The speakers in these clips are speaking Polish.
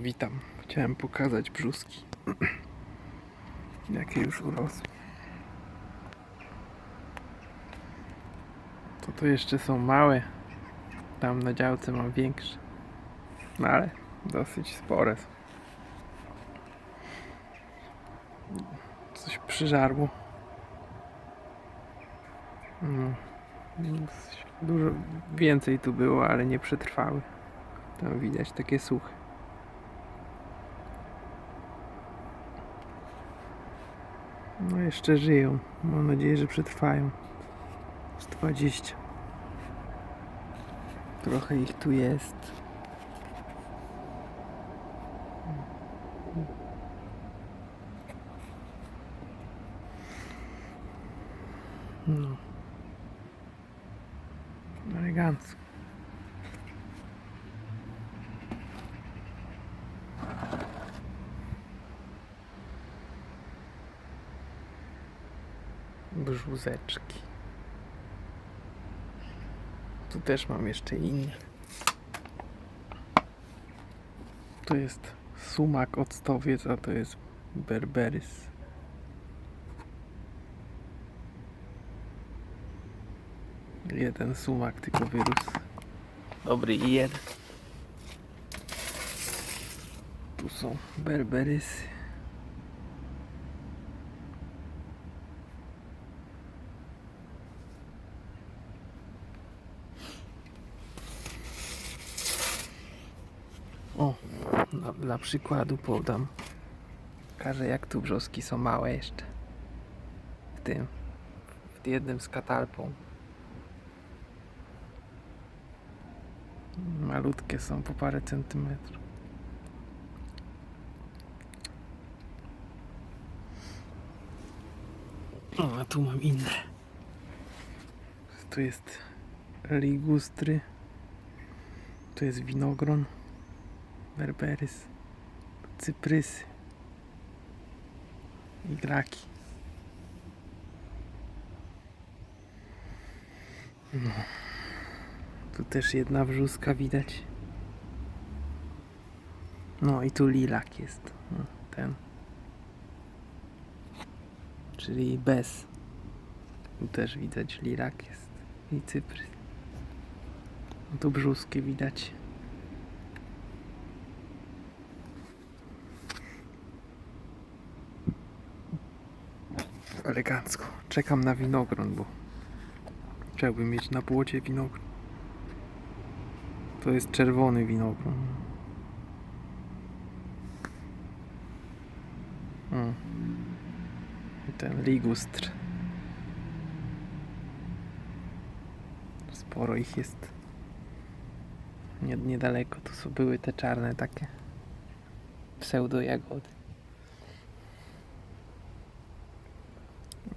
Witam. Chciałem pokazać brzuski. Jakie już urosły. To to jeszcze są małe. Tam na działce mam większe. No ale dosyć spore są. Coś przyżarło. No. Dużo więcej tu było, ale nie przetrwały. Tam widać takie suche. No jeszcze żyją. Mam nadzieję, że przetrwają. Z 20. Trochę ich tu jest. No. Elegancko. Brzuzeczki. Tu też mam jeszcze inne. To jest sumak octowiec, a to jest berberys. Jeden sumak tylko wyrósł. Dobry i jeden. Tu są berberysy. O, dla, dla przykładu podam. Pokażę jak tu brzoski są małe jeszcze. W tym. W jednym z katalpą. Malutkie są po parę centymetrów. O, a tu mam inne. Tu jest ligustry. Tu jest winogron. Berberys. Cyprysy. I graki. No. Tu też jedna wrzuska widać. No i tu lilak jest. No, ten. Czyli bez. Tu też widać lilak jest. I cyprys. No tu brzuski widać. Elegancko. Czekam na winogron, bo chciałbym mieć na płocie winogron. To jest czerwony winogron. Mm. I ten ligustr. Sporo ich jest. Nie, niedaleko tu są były te czarne takie pseudo jagody.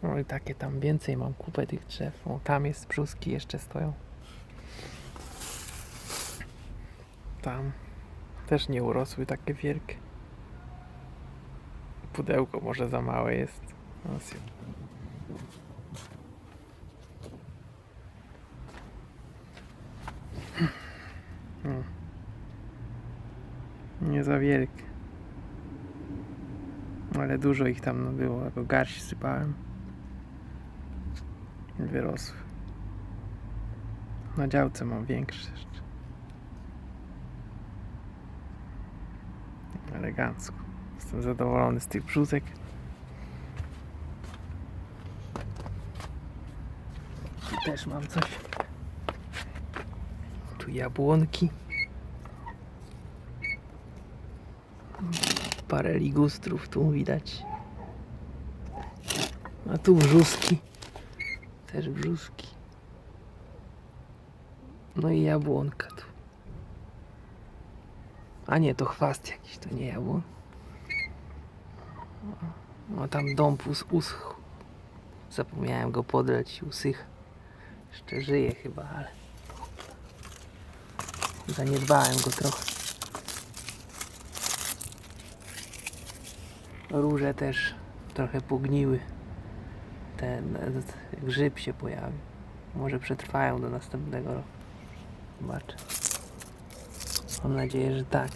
No i takie tam więcej mam kupę tych drzew. O, tam jest brzuski jeszcze stoją. Tam też nie urosły takie wielkie. Pudełko może za małe jest. No, s- Hmm. Nie za wielkie. Ale dużo ich tam było, jako garść sypałem. Wyrosły. Na działce mam większe jeszcze. Elegancko. Jestem zadowolony z tych brzusek. Tu też mam coś. Tu jabłonki. Parę ligustrów tu widać. A tu brzuski. Też brzuski. No i jabłonka tu. A nie, to chwast jakiś, to nie jabłon. No tam dąb us uschł. Zapomniałem go podleć i. Jeszcze żyje chyba, ale zaniedbałem go trochę. Róże też trochę pogniły. Ten grzyb się pojawił. Może przetrwają do następnego roku. Zobaczę. Mam nadzieję, że tak.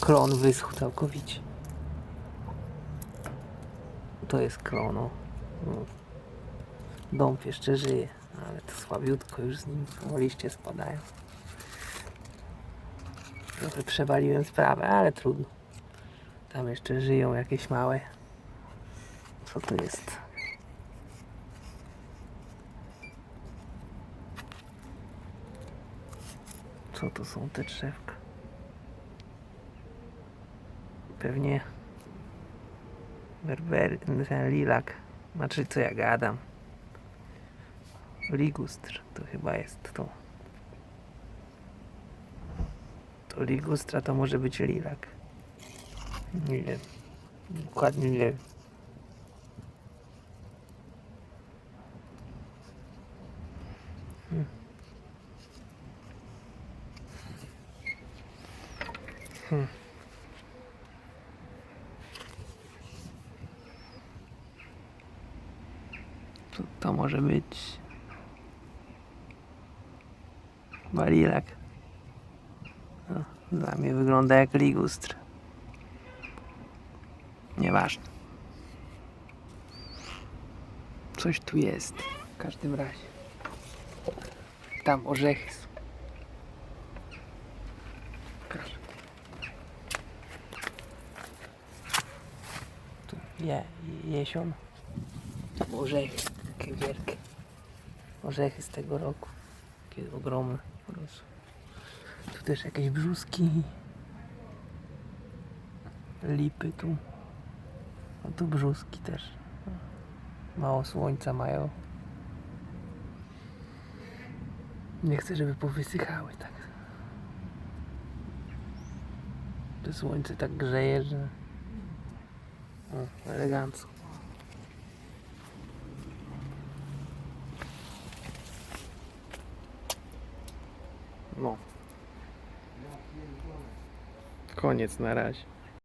klon wyschł całkowicie. To jest klon. No. Dąb jeszcze żyje, ale to słabiutko już z nim, liście spadają. Trochę przewaliłem sprawę, ale trudno. Tam jeszcze żyją jakieś małe. Co to jest? Co to są te drzewka? Pewnie berber, ten lilak. Znaczy co ja gadam. Ligustr to chyba jest to. To ligustra to może być lilak. Nie wiem. Dokładnie nie wiem. Hmm. Co to może być? Balilak. No, dla mnie wygląda jak ligustr. Nieważne. Coś tu jest. W każdym razie. Tam orzechy. Proszę. Tu je, jesion. Orzechy. Takie wielkie. Orzechy z tego roku. Takie ogromne. Rosły. Tu też jakieś brzuski. Lipy tu. A tu brzuski też. Mało słońca mają. Nie chcę, żeby powysychały tak. To słońce tak grzeje, że... O, elegancko. No. Koniec na razie.